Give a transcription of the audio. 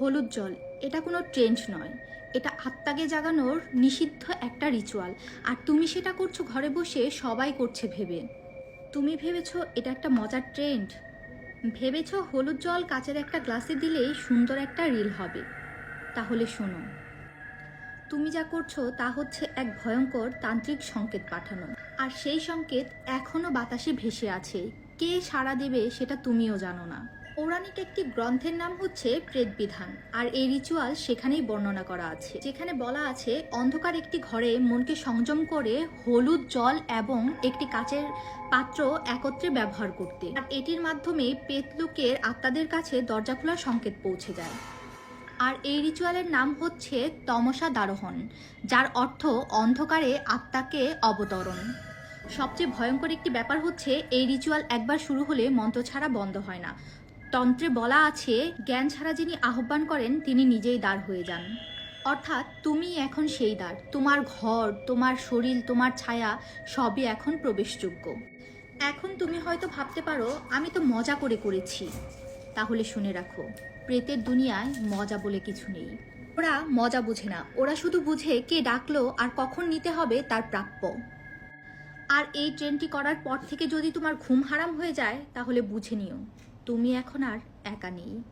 হলুদ জল, এটা কোনো ট্রেন্ড নয়। এটা আত্মাকে জাগানোর নিষিদ্ধ একটা রিচুয়াল আর তুমি সেটা করছ ঘরে বসে, সবাই করছে ভেবে। তুমি ভেবেছো এটা একটা মজার ট্রেন্ড ভেবেছো হলুদ জল কাচের একটা গ্লাসে দিলেই সুন্দর একটা রিল হবে। তাহলে শোনো। তুমি যা করছ তা হচ্ছে এক ভয়ঙ্কর তান্ত্রিক সংকেত পাঠানো। আর সেই সংকেত এখনও বাতাসে ভেসে আছে। কে সাড়া দেবে সেটা তুমিও জানো না। পৌরাণিক একটি গ্রন্থের নাম হচ্ছে প্রেতবিধান, আর এই রিচুয়াল সেখানেই বর্ণনা করা আছে। যেখানে বলা আছে, অন্ধকার একটি ঘরে মনকে সংযম করে হলুদ জল এবং একটি কাচের পাত্র একত্রে ব্যবহার করতে। আর এটির মাধ্যমে পেতলুকের আত্মাদের কাছে দরজা খোলার সংকেত পৌঁছে যায়। আর এই রিচুয়ালের নাম হচ্ছে তমসা দারোহণ, যার অর্থ অন্ধকারে আত্মাকে অবতরণ। সবচেয়ে ভয়ঙ্কর একটি ব্যাপার হচ্ছে, এই রিচুয়াল একবার শুরু হলে মন্ত্র ছাড়া বন্ধ হয় না। তন্ত্রে বলা আছে, জ্ঞান ছাড়া যিনি আহ্বান করেন, তিনি নিজেই দাঁড় হয়ে যান। অর্থাৎ, তুমি এখন সেই দ্বার। তোমার ঘর, তোমার শরীর, তোমার ছায়া, সবই এখন প্রবেশযোগ্য। এখন তুমি হয়তো ভাবতে পারো, আমি তো মজা করে করেছি। তাহলে শুনে রাখো, প্রেতের দুনিয়ায় মজা বলে কিছু নেই। ওরা মজা বুঝে না। ওরা শুধু বুঝে কে ডাকলো আর কখন নিতে হবে তার প্রাপ্য। আর এই ট্রেনটি করার পর থেকে যদি তোমার ঘুম হারাম হয়ে যায়, তাহলে বুঝে নিও। তুমি এখন আর একা নেই।